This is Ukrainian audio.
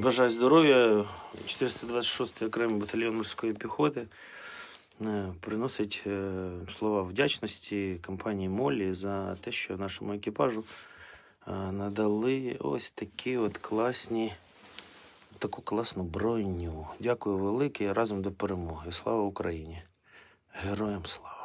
Бажаю здоров'я. 426-й окремий батальйон морської піхоти е, приносить е, слова вдячності компанії Молі за те, що нашому екіпажу е, надали ось такі от класні, таку класну броню. Дякую велике. Разом до перемоги. Слава Україні! Героям слава!